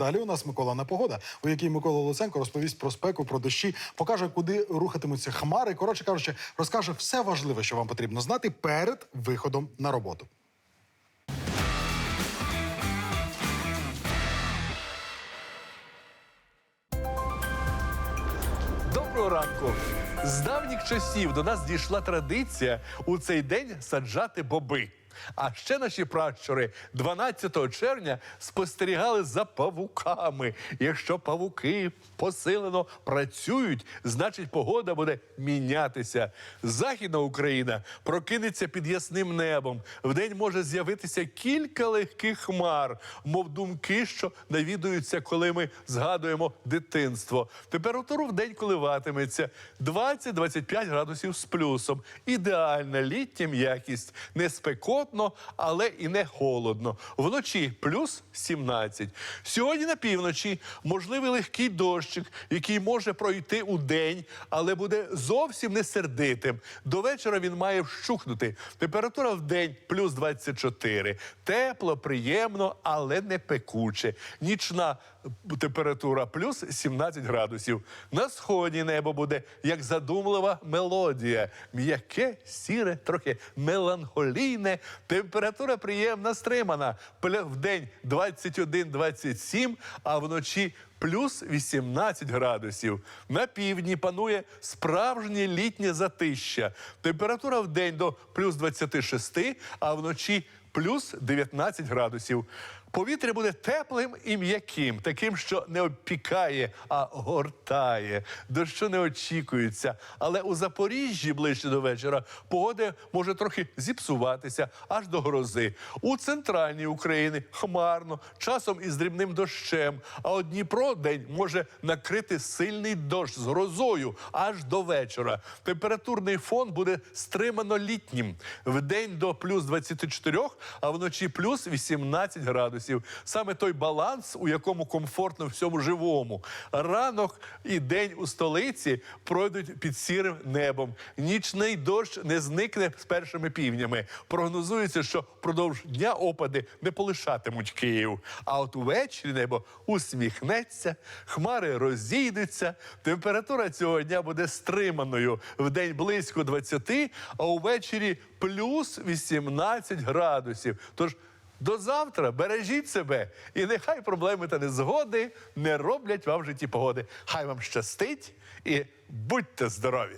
Далі у нас Микола Непогода, у якій Микола Луценко розповість про спеку, про дощі, покаже, куди рухатимуться хмари. Коротше кажучи, розкаже все важливе, що вам потрібно знати перед виходом на роботу. Доброго ранку. З давніх часів до нас дійшла традиція у цей день саджати боби. А ще наші пращури 12 червня спостерігали за павуками. Якщо павуки посилено працюють, значить погода буде мінятися. Західна Україна прокинеться під ясним небом. Вдень може з'явитися кілька легких хмар, мов думки, що навідуються, коли ми згадуємо дитинство. Температура в день коливатиметься 20-25 градусів з плюсом. Ідеальна літня м'якість, не спекотно, але і не холодно. Вночі плюс 17. Сьогодні на півночі можливий легкий дощик, який може пройти у день, але буде зовсім не сердитим. До вечора він має вщухнути. Температура в день плюс 24. Тепло, приємно, але не пекуче. Нічна температура плюс 17 градусів. На сході небо буде як задумлива мелодія. М'яке, сіре, трохи меланхолійне. Температура приємна стримана. В день 21-27, а вночі плюс 18 градусів. На півдні панує справжнє літнє затища. Температура в день до плюс 26, а вночі плюс 19 градусів. Повітря буде теплим і м'яким, таким, що не обпікає, а гортає. Дощу не очікується. Але у Запоріжжі ближче до вечора погода може трохи зіпсуватися аж до грози. У центральній Україні хмарно, часом із дрібним дощем. А от Дніпро день може накрити сильний дощ з грозою аж до вечора. Температурний фон буде стримано літнім. Вдень до плюс 24, а вночі плюс 18 градусів. Саме той баланс, у якому комфортно всьому живому. Ранок і день у столиці пройдуть під сірим небом. Нічний дощ не зникне з першими півнями. Прогнозується, що впродовж дня опади не полишатимуть Київ. А от увечері небо усміхнеться, хмари розійдуться. Температура цього дня буде стриманою. Вдень близько 20, а увечері плюс 18 градусів. Тож до завтра бережіть себе, і нехай проблеми та незгоди не роблять вам в житті погоди. Хай вам щастить і будьте здорові!